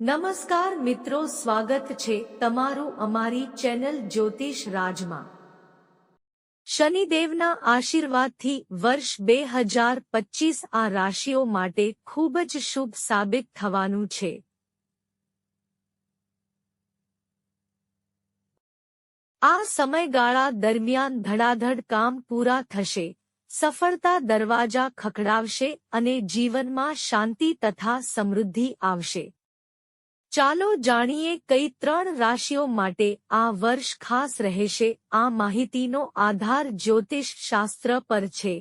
નમસ્કાર મિત્રો, સ્વાગત છે તમારું અમારી ચેનલ જ્યોતિષ રાજમાં. શનિદેવના આશીર્વાદથી વર્ષ બે હજાર પચીસ આ રાશિઓ માટે ખૂબ જ શુભ સાબિત થવાનું છે. આ સમયગાળા દરમિયાન ધડાધડ કામ પૂરા થશે, સફળતા દરવાજા ખખડાવશે અને જીવનમાં શાંતિ તથા સમૃદ્ધિ આવશે. ચાલો જાણીએ કઈ ત્રણ રાશિઓ માટે આ વર્ષ ખાસ રહેશે. આ માહિતીનો આધાર જ્યોતિષ શાસ્ત્ર પર છે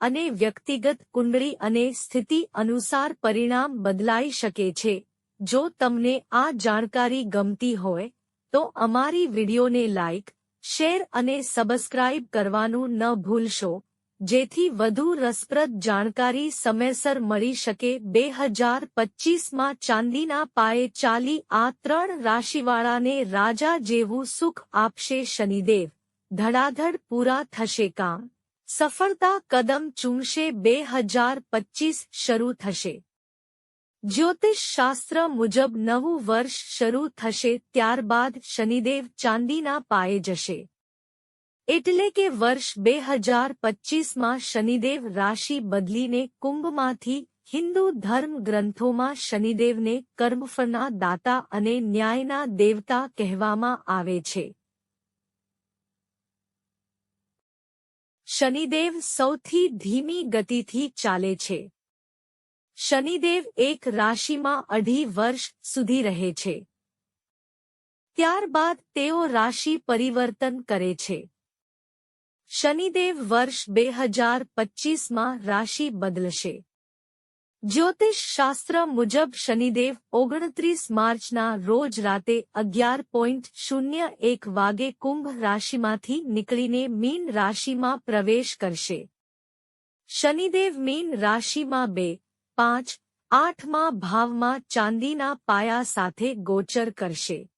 અને વ્યક્તિગત કુંડળી અને સ્થિતિ અનુસાર પરિણામ બદલાઈ શકે છે. જો તમને આ જાણકારી ગમતી હોય, તો અમારી વિડિયોને લાઇક શેર અને સબસ્ક્રાઇબ કરવાનું ન ભૂલશો. જેથી વધુ રસપ્રદ જાણકારી સમયસર મળી શકે. બે હજાર પચીસમાં ચાંદીના પાયે ચાલી આ ત્રણ રાશિવાળાને રાજા જેવું સુખ આપશે શનિદેવ. ધડાધડ પૂરા થશે કામ. સફળતા કદમ ચૂમશે. બે હજાર પચીસ શરૂ થશે. જ્યોતિષ શાસ્ત્ર મુજબ નવું વર્ષ શરૂ થશે. ત્યારબાદ શનિદેવ ચાંદીના પાયે જશે. એટલે કે વર્ષ બે હજાર પચીસમાં શનિદેવ રાશિ બદલીને કુંભમાંથી હિન્દુ ધર્મ ગ્રંથોમાં શનિદેવને કર્મફળના દાતા અને ન્યાયના દેવતા કહેવામાં આવે છે. શનિદેવ સૌથી ધીમી ગતિથી ચાલે છે. શનિદેવ એક રાશિમાં અઢી વર્ષ સુધી રહે છે. ત્યારબાદ તેઓ રાશિ પરિવર્તન કરે છે. શનિદેવ વર્ષ બે હજાર પચીસમાં રાશિ બદલશે. જ્યોતિષ શાસ્ત્ર મુજબ શનિદેવ ઓગણત્રીસ માર્ચના રોજ રાતે અગિયાર પોઈન્ટ શૂન્ય એક વાગે કુંભ રાશિમાંથી નીકળીને મીન રાશિમાં પ્રવેશ કરશે. શનિદેવ મીન રાશિમાં બે, પાંચ, આઠમાં ભાવમાં ચાંદીના પાયા સાથે ગોચર કરશે.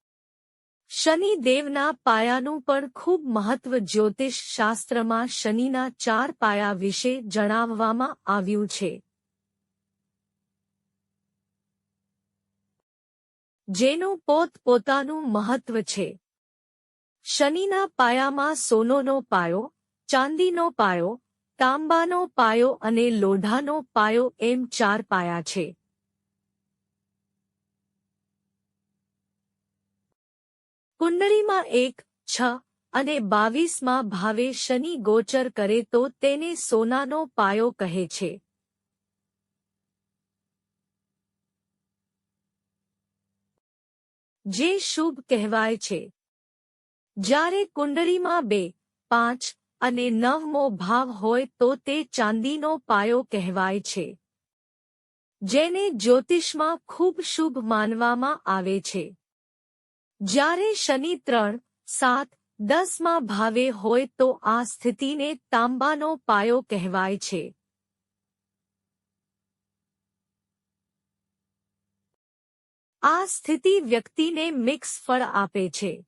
શનિદેવના પાયાનું પણ ખૂબ મહત્વ જ્યોતિષ શાસ્ત્રમાં શનિના ચાર પાયા વિશે જણાવવામાં આવ્યું છે. જેનું પોતપોતાનું મહત્વ છે. શનિના પાયામાં સોનોનો પાયો, ચાંદીનો પાયો, તાંબાનો પાયો અને લોઢાનો પાયો એમ ચાર પાયા છે. કુંડળીમાં એક, છ અને બાવીસમાં ભાવે શનિ ગોચર કરે તો તેને સોનાનો પાયો કહે છે. જે શુભ કહેવાય છે. જ્યારે કુંડળીમાં બે, પાંચ અને નવમો ભાવ હોય તો તે ચાંદીનો પાયો કહેવાય છે. જેને જ્યોતિષમાં ખૂબ શુભ માનવામાં આવે છે. જ્યારે શનિ ત્રણ, સાત, દસમાં ભાવે હોય તો આ સ્થિતિને તાંબાનો પાયો કહેવાય છે. આ સ્થિતિ વ્યક્તિને મિક્સ ફળ આપે છે.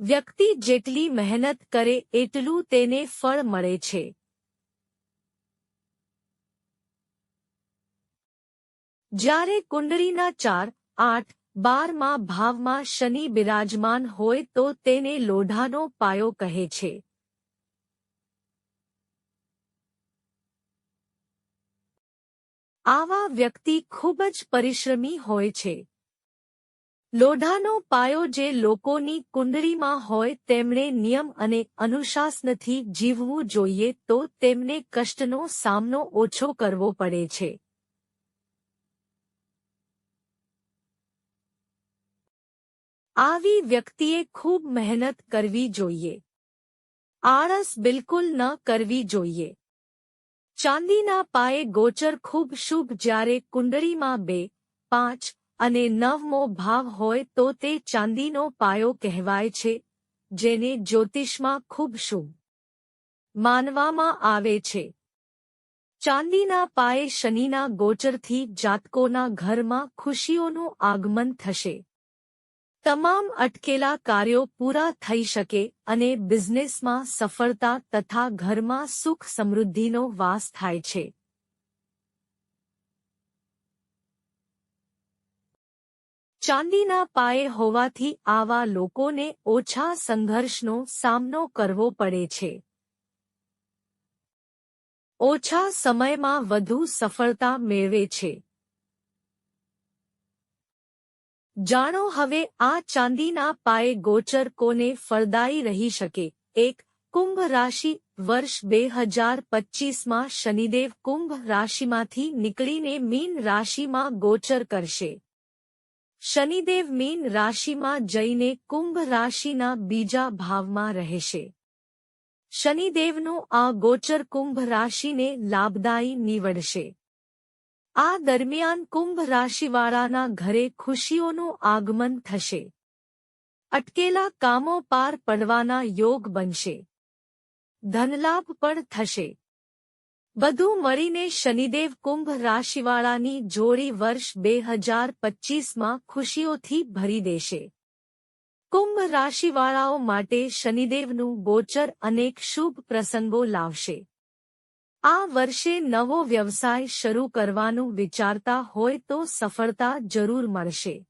વ્યક્તિ જેટલી મહેનત કરે એટલું તેને ફળ મળે છે. જ્યારે કુંડળીના ચાર, આઠ બારમાં ભાવમાં શનિ બિરાજમાન હોય તો તેને લોઢાનો પાયો કહે છે. આવા વ્યક્તિ ખૂબ જ પરિશ્રમી હોય છે. લોઢાનો પાયો જે લોકોની કુંડળીમાં હોય તેમણે નિયમ અને અનુશાસનથી જીવવું જોઈએ તો તેમને કષ્ટનો સામનો ઓછો કરવો પડે છે. આવી વ્યક્તિએ ખૂબ મહેનત કરવી જોઈએ. આળસ બિલકુલ ન કરવી જોઈએ. ચાંદીના પાયે ગોચર ખૂબ શુભ જ્યારે કુંડળીમાં બે, પાંચ અને નવમો ભાવ હોય તો તે ચાંદીનો પાયો કહેવાય છે, જેને જ્યોતિષમાં ખૂબ શુભ માનવામાં આવે છે. ચાંદીના પાયે શનિના ગોચરથી જાતકોના ઘરમાં ખુશીઓનું આગમન થશે. તમામ અટકેલા કાર્યો પૂરા થઈ શકે અને બિઝનેસમાં સફળતા તથા ઘરમાં સુખ સમૃદ્ધિનો વાસ થાય છે. ચાંદીના પાયે હોવાથી આવા લોકોને ઓછા સંઘર્ષનો સામનો કરવો પડે છે. ઓછા સમયમાં વધુ સફળતા મેળવે છે. જાણો હવે આ ચાંદીના પાયે ગોચર કોને ફળદાયી રહી શકે? એક, કુંભ રાશિ, વર્ષ બે હજાર પચ્ચીસમાં શનિદેવ કુંભ રાશિમાંથી નીકળીને મીન રાશિમાં ગોચર કરશે. શનિદેવ મીન રાશિમાં જઈને કુંભ રાશિના બીજા ભાવમાં રહેશે. શનિદેવનું આ ગોચર કુંભ રાશિને લાભદાયી નીવડશે. આ દરમિયાન કુંભ રાશિવાળાના ઘરે ખુશીઓનું આગમન થશે. અટકેલા કામો પાર પડવાના યોગ બનશે. ધનલાભ પણ થશે. બધું મળીને શનિદેવ કુંભ રાશિવાળાની જોડી વર્ષ બે હજાર પચ્ચીસમાં ખુશીઓથી ભરી દેશે. કુંભ રાશિવાળાઓ માટે શનિદેવનું ગોચર અનેક શુભ પ્રસંગો લાવશે. આ વર્ષે નવો વ્યવસાય શરૂ કરવાનું વિચારતા હોય તો સફળતા જરૂર મળશે.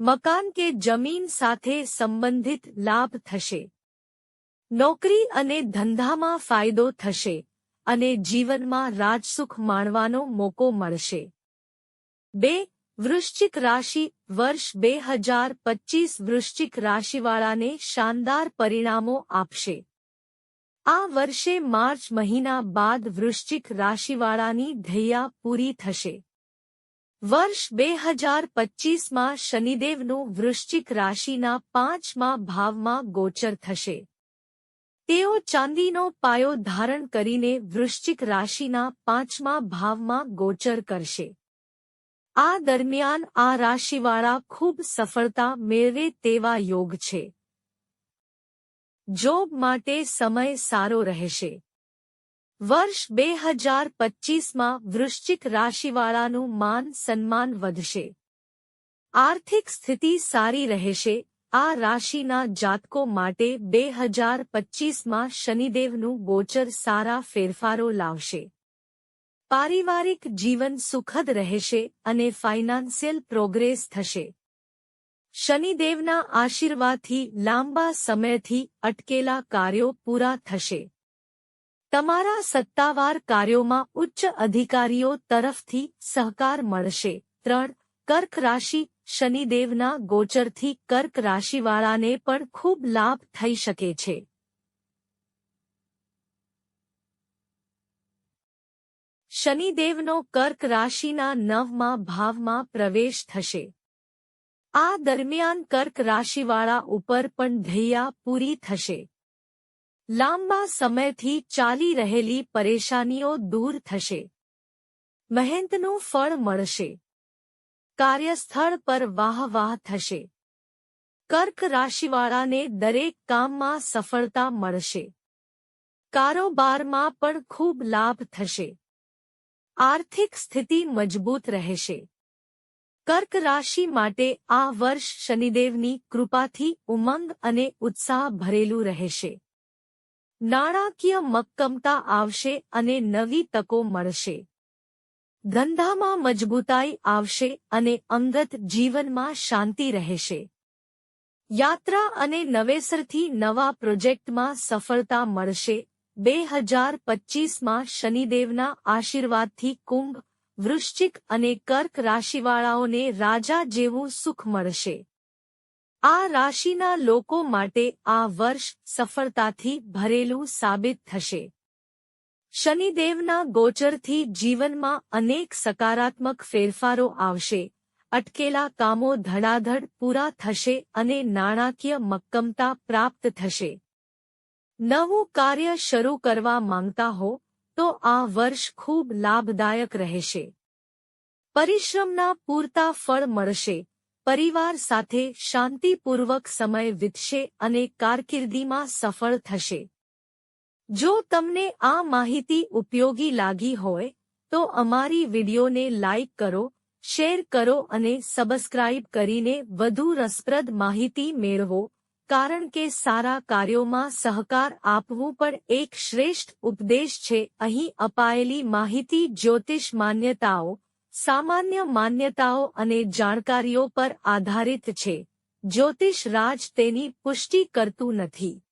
મકાન કે જમીન સાથે સંબંધિત લાભ થશે. નોકરી અને ધંધામાં ફાયદો થશે અને જીવનમાં રાજસુખ માણવાનો મોકો મળશે. બે, વૃશ્ચિક રાશિ વર્ષ બે હજાર પચ્ચીસ વૃશ્ચિક રાશિવાળાને શાનદાર પરિણામો આપશે. આ વર્ષે માર્ચ મહિના બાદ વૃશ્ચિક રાશિવાળાની ધૈયા પૂરી થશે. વર્ષ બે હજાર પચ્ચીસમાં શનિદેવનું વૃશ્ચિક રાશિના પાંચમા ભાવમાં ગોચર થશે. તેઓ ચાંદીનો પાયો ધારણ કરીને વૃશ્ચિક રાશિના પાંચમા ભાવમાં ગોચર કરશે. આ દરમિયાન આ રાશિવાળા ખૂબ સફળતા મેળવે તેવા યોગ છે. જોબ માટે સમય સારો રહેશે. વર્ષ બે હજાર પચ્ચીસમાં વૃશ્ચિક રાશિવાળાનું માન સન્માન વધશે. આર્થિક સ્થિતિ સારી રહેશે. આ રાશિના જાતકો માટે બે હજાર પચ્ચીસમાં શનિદેવનું ગોચર સારા ફેરફારો લાવશે. પારિવારિક જીવન સુખદ રહેશે અને ફાઇનાન્સિયલ પ્રોગ્રેસ થશે. શનિદેવના આશીર્વાદથી લાંબા સમયથી અટકેલા કાર્યો પૂરા થશે. તમારા સત્તાવાર કાર્યોમાં ઉચ્ચ અધિકારીઓ તરફથી સહકાર મળશે. ત્રણ, કર્ક રાશિ શનિદેવના ગોચરથી કર્ક રાશિવાળાને પણ ખૂબ લાભ થઈ શકે છે. શનિદેવનો કર્ક રાશિના નવમાં ભાવમાં પ્રવેશ થશે. આ દરમિયાન કર્ક રાશિવાળા ઉપર પણ ધૈયા પૂરી થશે. લાંબા સમયથી ચાલી રહેલી પરેશાનીઓ દૂર થશે. મહેનતનું ફળ મળશે. કાર્યસ્થળ પર વાહ વાહ થશે. કર્ક રાશિવાળાને દરેક કામમાં સફળતા મળશે. કારોબારમાં પણ ખૂબ લાભ થશે. આર્થિક સ્થિતિ મજબૂત રહેશે. કર્ક રાશિ માટે આ વર્ષ શનિદેવની કૃપાથી ઉમંગ અને ઉત્સાહ ભરેલું રહેશે. નાણાકીય મક્કમતા આવશે અને નવી તકો મળશે. ધંધામાં મજબૂતાઈ આવશે અને અંગત જીવનમાં શાંતિ રહેશે. યાત્રા અને નવેસરથી નવા પ્રોજેક્ટમાં સફળતા મળશે. બે હજાર પચ્ચીસમાં શનિદેવના આશીર્વાદથી કુંભ વૃશ્ચિક અને કર્ક રાશિવાળાઓને રાજા જેવું સુખ મળશે. આ રાશિના લોકો માટે આ વર્ષ સફળતાથી ભરેલું સાબિત થશે. શનિદેવના ગોચરથી જીવનમાં અનેક સકારાત્મક ફેરફારો આવશે. અટકેલા કામો ધડાધડ પૂરા થશે અને નાણાકીય મક્કમતા પ્રાપ્ત થશે. નવું કાર્ય શરૂ કરવા માંગતા હો તો આ વર્ષ ખૂબ લાભદાયક રહેશે. પરિશ્રમના પૂરતા ફળ મળશે. પરિવાર સાથે શાંતિપૂર્વક સમય વીતશે અને કારકિર્દીમાં સફળ થશે. જો તમને આ માહિતી ઉપયોગી લાગી હોય, તો અમારી વિડિયોને લાઇક કરો, શેર કરો અને સબસ્ક્રાઇબ કરીને વધુ રસપ્રદ માહિતી મેળવો. કારણ કે સારા કાર્યોમાં સહકાર આપવું પણ એક શ્રેષ્ઠ ઉપદેશ છે. અહીં અપાયેલી માહિતી જ્યોતિષ માન્યતાઓ, સામાન્ય માન્યતાઓ અને જાણકારીઓ પર આધારિત છે. જ્યોતિષ રાજ તેની પુષ્ટિ કરતું નથી.